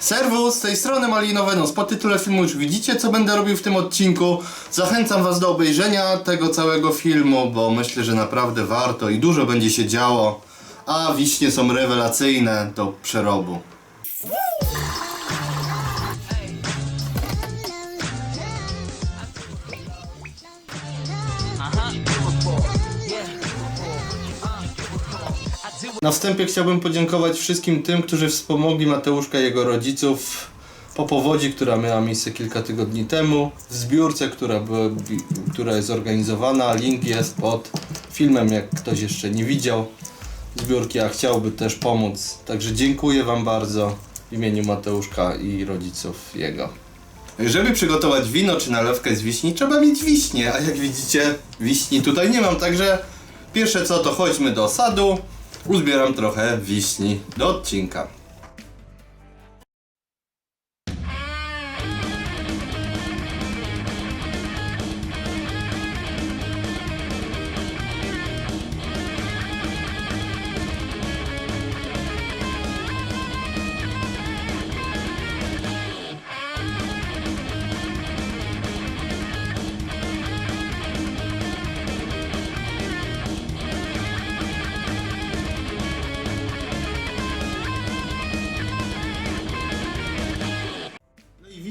Serwus, z tej strony Malinowe Nos. Po tytule filmu już widzicie, co będę robił w tym odcinku. Zachęcam Was do obejrzenia tego całego filmu, bo myślę, że naprawdę warto i dużo będzie się działo. A wiśnie są rewelacyjne do przerobu. Na wstępie chciałbym podziękować wszystkim tym, którzy wspomogli Mateuszka i jego rodziców po powodzi, która miała miejsce kilka tygodni temu, w zbiórce, która, była, która jest zorganizowana. Link jest pod filmem, jak ktoś jeszcze nie widział zbiórki, a chciałby też pomóc. Także dziękuję Wam bardzo w imieniu Mateuszka i rodziców jego. Żeby przygotować wino czy nalewkę z wiśni, trzeba mieć wiśnie, a jak widzicie, wiśni tutaj nie mam, także pierwsze co to chodźmy do sadu, uzbieram trochę wiśni do odcinka.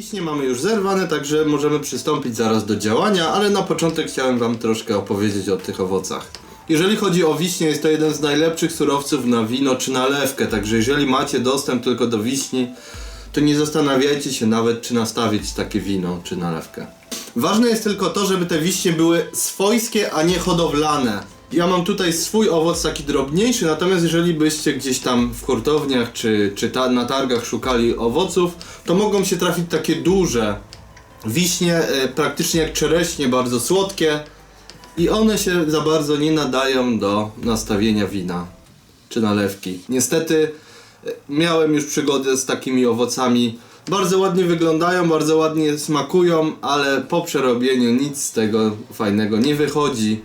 Wiśnie mamy już zerwane, także możemy przystąpić zaraz do działania, ale na początek chciałem Wam troszkę opowiedzieć o tych owocach. Jeżeli chodzi o wiśnie, jest to jeden z najlepszych surowców na wino czy nalewkę, także jeżeli macie dostęp tylko do wiśni, to nie zastanawiajcie się nawet, czy nastawić takie wino czy nalewkę. Ważne jest tylko to, żeby te wiśnie były swojskie, a nie hodowlane. Ja mam tutaj swój owoc taki drobniejszy, natomiast jeżeli byście gdzieś tam w hurtowniach czy, czy ta, na targach szukali owoców, to mogą się trafić takie duże wiśnie, e, praktycznie jak czereśnie, bardzo słodkie i one się za bardzo nie nadają do nastawienia wina czy nalewki. Niestety e, miałem już przygodę z takimi owocami. Bardzo ładnie wyglądają, bardzo ładnie smakują, ale po przerobieniu nic z tego fajnego nie wychodzi.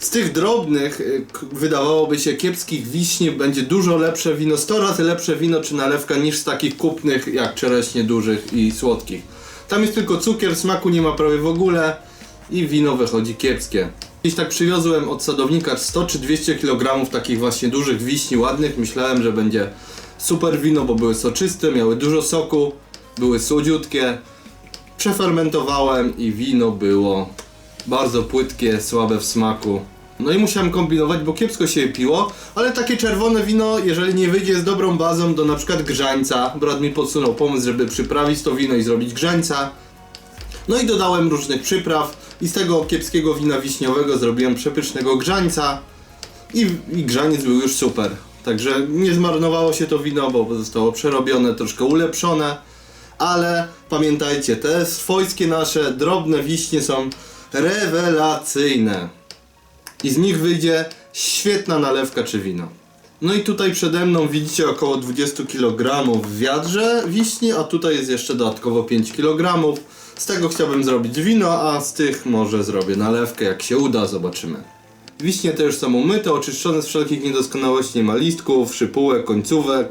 Z tych drobnych, y, wydawałoby się kiepskich wiśni, będzie dużo lepsze wino, 100 razy lepsze wino czy nalewka niż z takich kupnych jak czereśnie dużych i słodkich. Tam jest tylko cukier, smaku nie ma prawie w ogóle i wino wychodzi kiepskie. Kiedyś tak przywiozłem od sadownika 100 czy 200 kg takich właśnie dużych wiśni ładnych. Myślałem, że będzie super wino, bo były soczyste, miały dużo soku, były słodziutkie. Przefermentowałem i wino było bardzo płytkie, słabe w smaku. No i musiałem kombinować, bo kiepsko się je piło, ale takie czerwone wino, jeżeli nie wyjdzie z dobrą bazą do na przykład grzańca, brat mi podsunął pomysł, żeby przyprawić to wino i zrobić grzańca. No i dodałem różnych przypraw i z tego kiepskiego wina wiśniowego zrobiłem przepysznego grzańca i, i grzaniec był już super. Także nie zmarnowało się to wino, bo zostało przerobione, troszkę ulepszone. Ale pamiętajcie, te swojskie nasze drobne wiśnie są rewelacyjne. I z nich wyjdzie świetna nalewka czy wino. No i tutaj przede mną widzicie około 20 kg w wiadrze wiśni, a tutaj jest jeszcze dodatkowo 5 kg. Z tego chciałbym zrobić wino, a z tych może zrobię nalewkę, jak się uda, zobaczymy. Wiśnie te już są umyte, oczyszczone z wszelkich niedoskonałości, nie ma listków, szypułek, końcówek.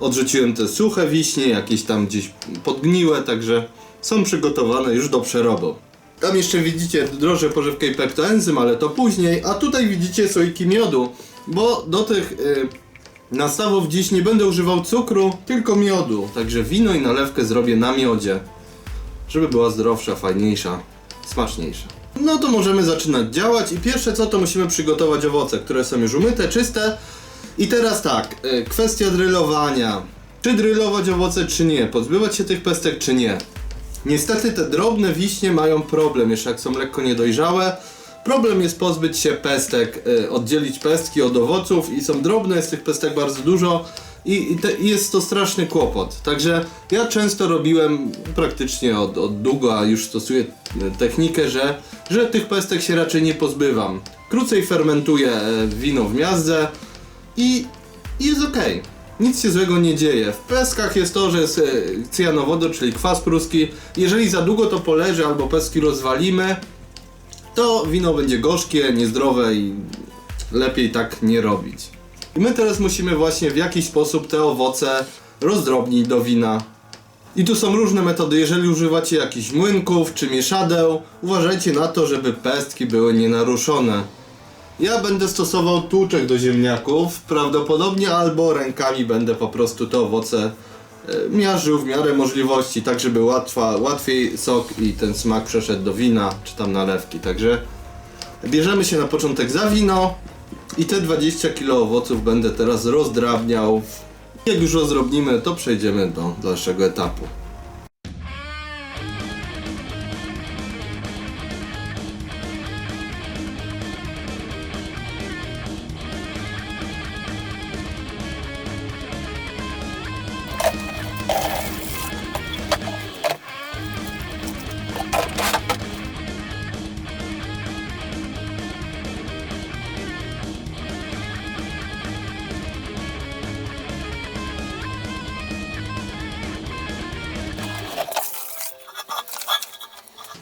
Odrzuciłem te suche wiśnie, jakieś tam gdzieś podgniłe, także są przygotowane już do przerobu. Tam jeszcze widzicie drożdże pożywkę i peptoenzym, ale to później. A tutaj widzicie słoiki miodu, bo do tych y, nastawów dziś nie będę używał cukru, tylko miodu. Także wino i nalewkę zrobię na miodzie, żeby była zdrowsza, fajniejsza, smaczniejsza. No to możemy zaczynać działać i pierwsze co to musimy przygotować owoce, które są już umyte, czyste. I teraz tak, y, kwestia drylowania. Czy drylować owoce, czy nie? Pozbywać się tych pestek, czy nie? Niestety te drobne wiśnie mają problem, jeszcze jak są lekko niedojrzałe. Problem jest pozbyć się pestek, y, oddzielić pestki od owoców i są drobne, jest tych pestek bardzo dużo i, i, te, i jest to straszny kłopot. Także ja często robiłem praktycznie od, od długo, a już stosuję y, technikę, że, że tych pestek się raczej nie pozbywam. Krócej fermentuję e, wino w miazdze i, i jest ok. Nic się złego nie dzieje. W peskach jest to, że jest e, czyli kwas pruski. Jeżeli za długo to poleży albo peski rozwalimy, to wino będzie gorzkie, niezdrowe i lepiej tak nie robić. I my teraz musimy właśnie w jakiś sposób te owoce rozdrobnić do wina. I tu są różne metody. Jeżeli używacie jakichś młynków czy mieszadeł, uważajcie na to, żeby pestki były nienaruszone. Ja będę stosował tłuczek do ziemniaków, prawdopodobnie albo rękami będę po prostu te owoce e, miażył w miarę możliwości, tak żeby łatwa, łatwiej sok i ten smak przeszedł do wina czy tam nalewki. Także bierzemy się na początek za wino i te 20 kg owoców będę teraz rozdrabniał. Jak już rozdrobnimy, to przejdziemy do dalszego etapu.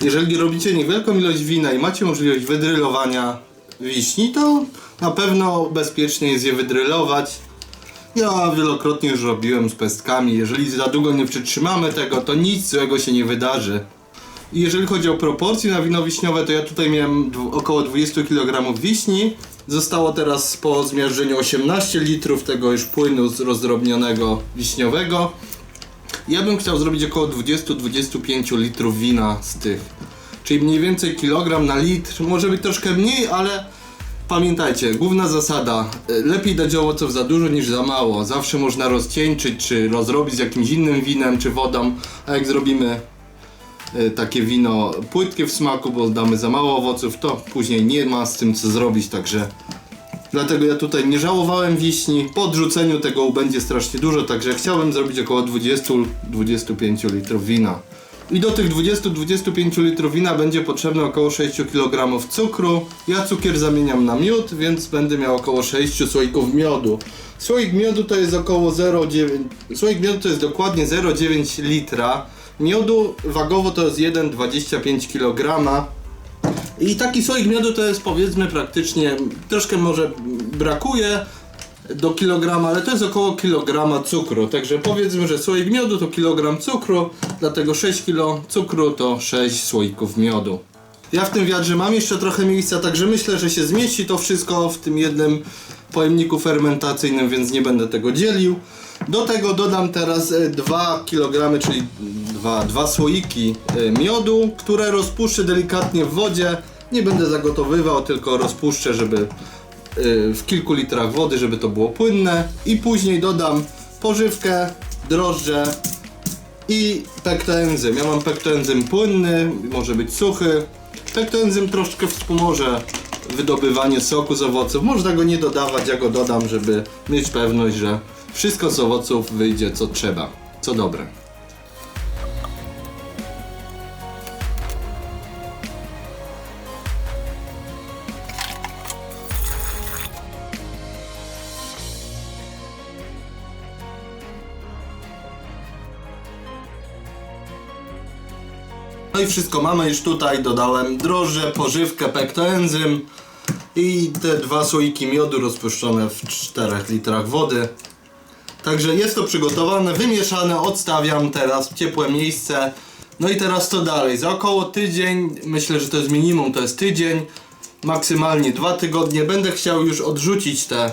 Jeżeli robicie niewielką ilość wina i macie możliwość wydrylowania wiśni, to na pewno bezpiecznie jest je wydrylować. Ja wielokrotnie już robiłem z pestkami. Jeżeli za długo nie przytrzymamy tego, to nic złego się nie wydarzy. Jeżeli chodzi o proporcje na wino wiśniowe, to ja tutaj miałem około 20 kg wiśni. Zostało teraz po zmierzeniu 18 litrów tego już płynu rozdrobnionego wiśniowego. Ja bym chciał zrobić około 20-25 litrów wina z tych. Czyli mniej więcej kilogram na litr. Może być troszkę mniej, ale pamiętajcie, główna zasada. y, Lepiej dać owoców za dużo niż za mało. Zawsze można rozcieńczyć, czy rozrobić z jakimś innym winem, czy wodą. A jak zrobimy y, takie wino płytkie w smaku, bo damy za mało owoców, to później nie ma z tym co zrobić, także Dlatego ja tutaj nie żałowałem wiśni. Po odrzuceniu tego będzie strasznie dużo, także chciałem zrobić około 20-25 litrów wina. I do tych 20-25 litrów wina będzie potrzebne około 6 kg cukru. Ja cukier zamieniam na miód, więc będę miał około 6 słoików miodu. Słoik miodu to jest około 0,9. Słoik miodu to jest dokładnie 0,9 litra. Miodu wagowo to jest 1,25 kg. I taki słoik miodu to jest powiedzmy praktycznie, troszkę może brakuje do kilograma, ale to jest około kilograma cukru. Także powiedzmy, że słoik miodu to kilogram cukru, dlatego 6 kg cukru to 6 słoików miodu. Ja w tym wiadrze mam jeszcze trochę miejsca, także myślę, że się zmieści to wszystko w tym jednym pojemniku fermentacyjnym, więc nie będę tego dzielił. Do tego dodam teraz 2 kg, czyli dwa, dwa słoiki e, miodu, które rozpuszczę delikatnie w wodzie. Nie będę zagotowywał, tylko rozpuszczę, żeby e, w kilku litrach wody, żeby to było płynne. I później dodam pożywkę, drożdże, i pektoenzym. Ja mam pektoenzym płynny, może być suchy. Pektoenzym troszkę wspomoże wydobywanie soku z owoców. Można go nie dodawać, ja go dodam, żeby mieć pewność, że wszystko z owoców wyjdzie co trzeba, co dobre. No i wszystko mamy już tutaj, dodałem drożdże, pożywkę, pektoenzym i te dwa słoiki miodu rozpuszczone w 4 litrach wody. Także jest to przygotowane, wymieszane, odstawiam teraz w ciepłe miejsce. No i teraz co dalej? Za około tydzień, myślę, że to jest minimum, to jest tydzień, maksymalnie dwa tygodnie, będę chciał już odrzucić te,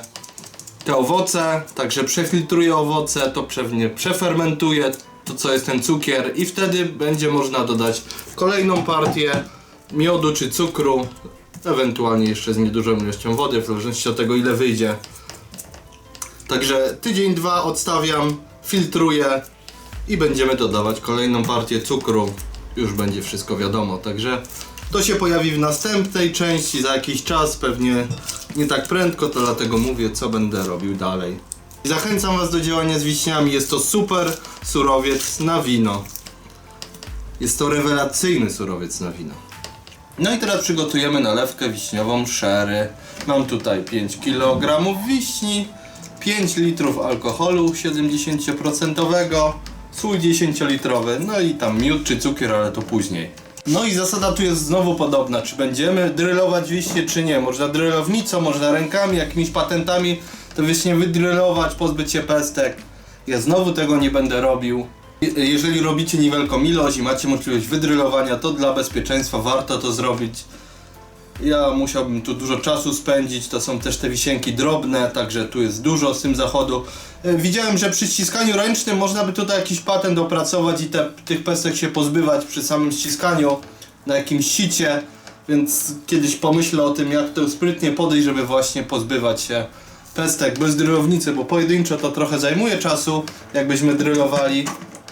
te owoce, także przefiltruję owoce, to pewnie przefermentuję to co jest ten cukier i wtedy będzie można dodać kolejną partię miodu czy cukru, ewentualnie jeszcze z niedużą ilością wody, w zależności od tego ile wyjdzie. Także tydzień, dwa odstawiam, filtruję i będziemy dodawać kolejną partię cukru. Już będzie wszystko wiadomo, także to się pojawi w następnej części za jakiś czas, pewnie nie tak prędko, to dlatego mówię co będę robił dalej. Zachęcam Was do działania z wiśniami, jest to super surowiec na wino. Jest to rewelacyjny surowiec na wino. No i teraz przygotujemy nalewkę wiśniową sherry. Mam tutaj 5 kg wiśni, 5 litrów alkoholu 70%, słój 10-litrowy, no i tam miód czy cukier, ale to później. No i zasada tu jest znowu podobna, czy będziemy drylować wiśnie, czy nie. Można drylownicą, można rękami, jakimiś patentami to wiśnie wydrylować, pozbyć się pestek. Ja znowu tego nie będę robił. Je- Jeżeli robicie niewielką ilość i macie możliwość wydrylowania, to dla bezpieczeństwa warto to zrobić. Ja musiałbym tu dużo czasu spędzić, to są też te wisienki drobne, także tu jest dużo z tym zachodu. E, Widziałem, że przy ściskaniu ręcznym można by tutaj jakiś patent opracować i te, tych pestek się pozbywać przy samym ściskaniu na jakimś sicie, więc kiedyś pomyślę o tym, jak to sprytnie podejść, żeby właśnie pozbywać się pestek bez drylownicy, bo pojedynczo to trochę zajmuje czasu, jakbyśmy drylowali.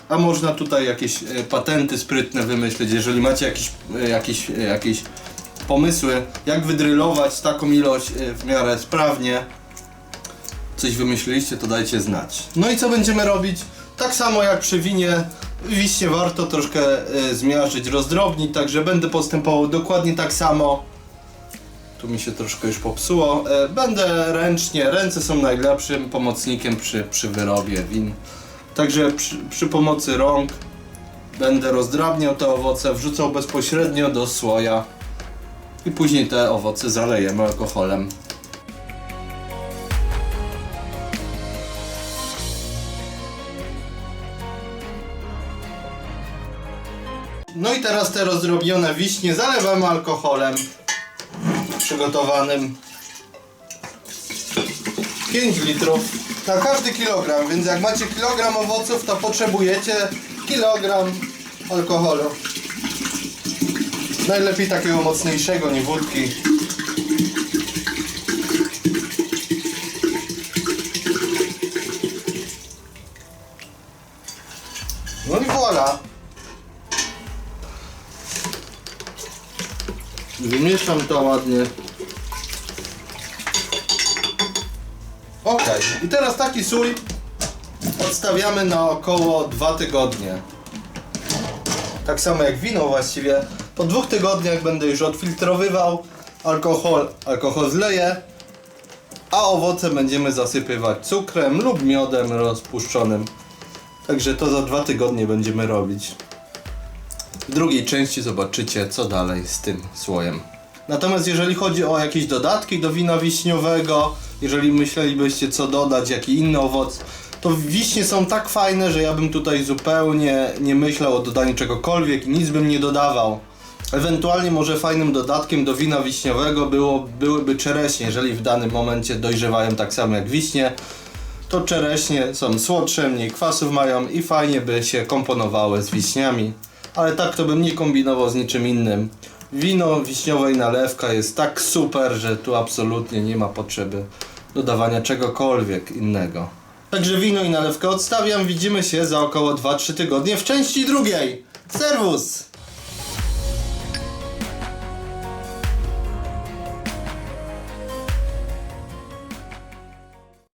A można tutaj jakieś e, patenty sprytne wymyślić, jeżeli macie jakieś, e, jakieś, e, jakieś pomysły, jak wydrylować taką ilość e, w miarę sprawnie. Coś wymyśliliście, to dajcie znać. No i co będziemy robić? Tak samo jak przy winie, wiśnie warto troszkę e, zmiażdżyć, rozdrobnić, także będę postępował dokładnie tak samo. Tu mi się troszkę już popsuło. E, Będę ręcznie, ręce są najlepszym pomocnikiem przy, przy wyrobie win. Także przy, przy pomocy rąk będę rozdrabniał te owoce, wrzucał bezpośrednio do słoja i później te owoce zalejemy alkoholem. No i teraz te rozdrobnione wiśnie zalewamy alkoholem przygotowanym 5 litrów na każdy kilogram, więc jak macie kilogram owoców, to potrzebujecie kilogram alkoholu. Najlepiej takiego mocniejszego, nie wódki. No i voilà. Wymieszam to ładnie. Ok, i teraz taki sój odstawiamy na około 2 tygodnie. Tak samo jak wino właściwie. Po dwóch tygodniach będę już odfiltrowywał alkohol, alkohol zleję, a owoce będziemy zasypywać cukrem lub miodem rozpuszczonym. Także to za dwa tygodnie będziemy robić. W drugiej części zobaczycie, co dalej z tym słojem. Natomiast jeżeli chodzi o jakieś dodatki do wina wiśniowego, jeżeli myślelibyście co dodać, jaki inny owoc, to wiśnie są tak fajne, że ja bym tutaj zupełnie nie myślał o dodaniu czegokolwiek, nic bym nie dodawał. Ewentualnie może fajnym dodatkiem do wina wiśniowego było, byłyby czereśnie, jeżeli w danym momencie dojrzewają tak samo jak wiśnie, to czereśnie są słodsze, mniej kwasów mają i fajnie by się komponowały z wiśniami. Ale tak to bym nie kombinował z niczym innym. Wino wiśniowe i nalewka jest tak super, że tu absolutnie nie ma potrzeby dodawania czegokolwiek innego. Także wino i nalewkę odstawiam. Widzimy się za około 2-3 tygodnie w części drugiej. Serwus!